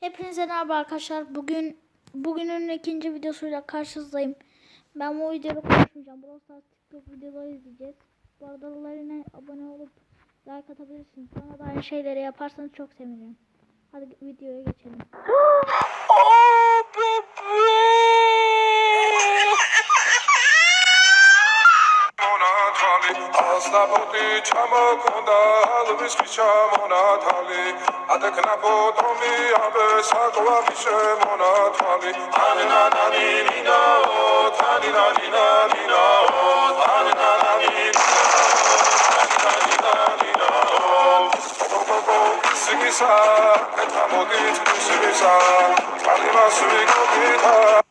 Hepinize merhaba arkadaşlar. Bugün bugünün ikinci videosuyla karşınızdayım. Ben bu videoda konuşmayacağım. Brawl Stars TikTok videoları izleyeceğiz. Bu arada yine abone olup like atabilirsiniz. Bana da aynı şeyleri yaparsanız çok sevinirim. Hadi videoya geçelim. ასნაბოტი ჩამოკონდა ალვის ხიჩამონათალი ატეკნაბოტომი აბესაკვა მიშემონათალი ანანანინინაო თანინანინანინაო ანანანინინაო სიგისა კეთამოდით სიგისა წყალი მასვიგობით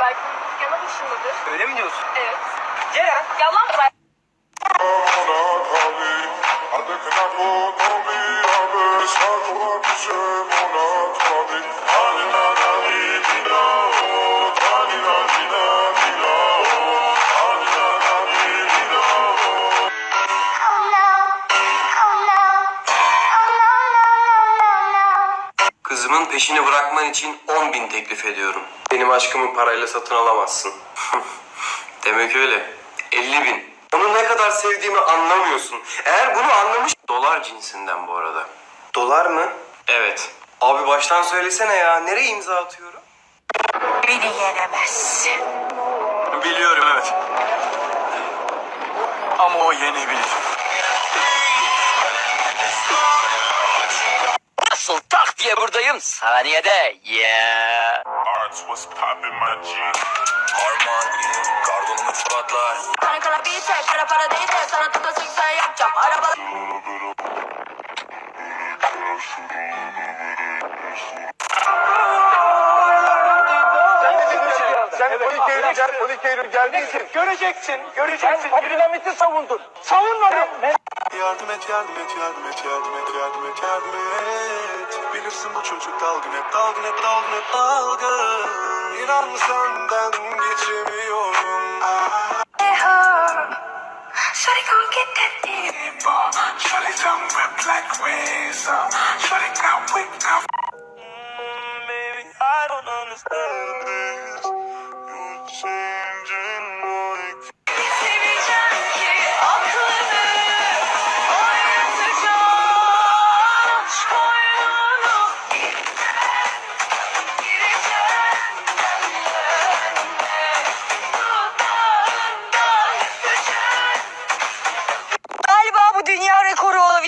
Belki yana başındadır. Öyle mi diyorsun? Evet. Ceren. Yalan mı? Adı kınak o tabi, adı sarılar bize ona tabi. Kızımın peşini bırakman için 10 bin teklif ediyorum. Benim aşkımı parayla satın alamazsın. Demek öyle. 50 bin. Onu ne kadar sevdiğimi anlamıyorsun. Eğer bunu anlamış... Dolar cinsinden bu arada. Dolar mı? Evet. Abi baştan söylesene ya. Nereye imza atıyorum? Beni yenemezsin Biliyorum evet. Ama o yenebilir. Diye buradayım saniyede. Yeah. Arts was popping my G. Armani, kardonumu çabatlar. Kara kara bir tek kara para değil de sanatımda seksen yapacağım Araba Sen 12 Eylül, gel, 12 Eylül geldiysin. Göreceksin, göreceksin. Abdülhamit'i savundun. Savunmadın. Yardım et, yardım et, yardım et, yardım et, yardım et, yardım et. Bilirsin bu çocuk dalgın hep, dalgın hep, dalgın hep, dalgın. İnan senden geçemiyorum. Shawty gon' get that dick Shawty tongue whip like razor. Shawty got wick, got Baby, I don't understand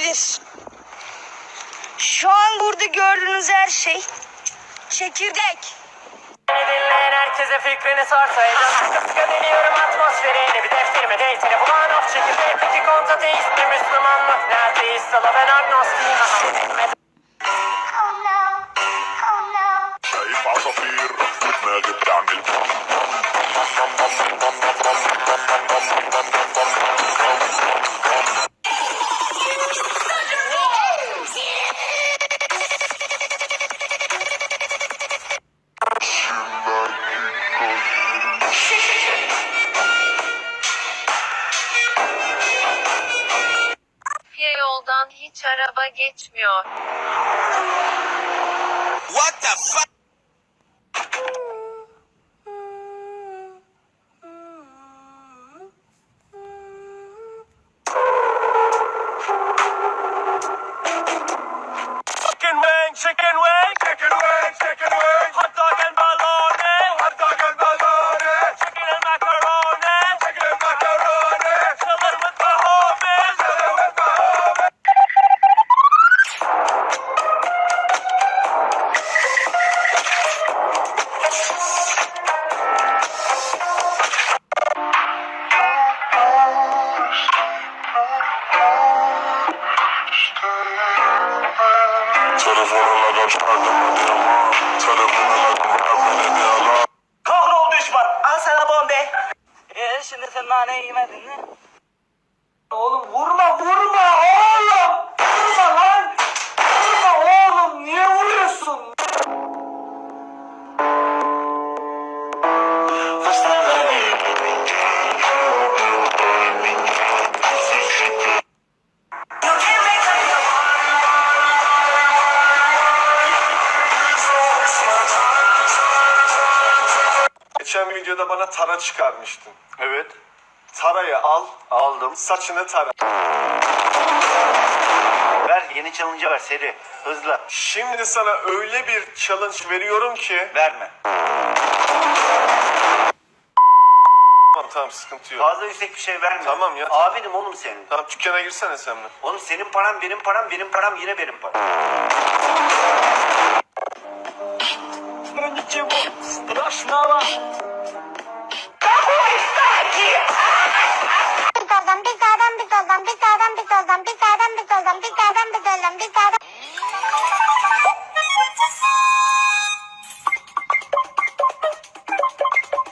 olabilir. Şu an burada gördüğünüz her şey çekirdek. Beni dinleyen herkese fikrini sorsa Sıkı sıkı deniyorum atmosferini Bir defterime değil telefona of çekirdeği Peki kontateist mi Müslüman mı? Neredeyiz Sala ben agnostiyim Oh no. Oh no. شايف yoldan hiç araba geçmiyor. What the fuck? Kahrol düşman. Al sana bombe. Ee şimdi sen nane yemedin mi? Geçen videoda bana tara çıkarmıştın. Evet. Tarayı al. Aldım. Saçını tara. Ver yeni challenge ver seri. Hızlı. Şimdi sana öyle bir challenge veriyorum ki. Verme. Tamam tamam sıkıntı yok. Fazla yüksek bir şey verme. Tamam ya. Abinim oğlum senin. Tamam dükkana girsene sen de. Oğlum senin param benim param benim param yine benim param. ничего страшного. Какой стаки! Bir adam bir adam bir adam bir adam bir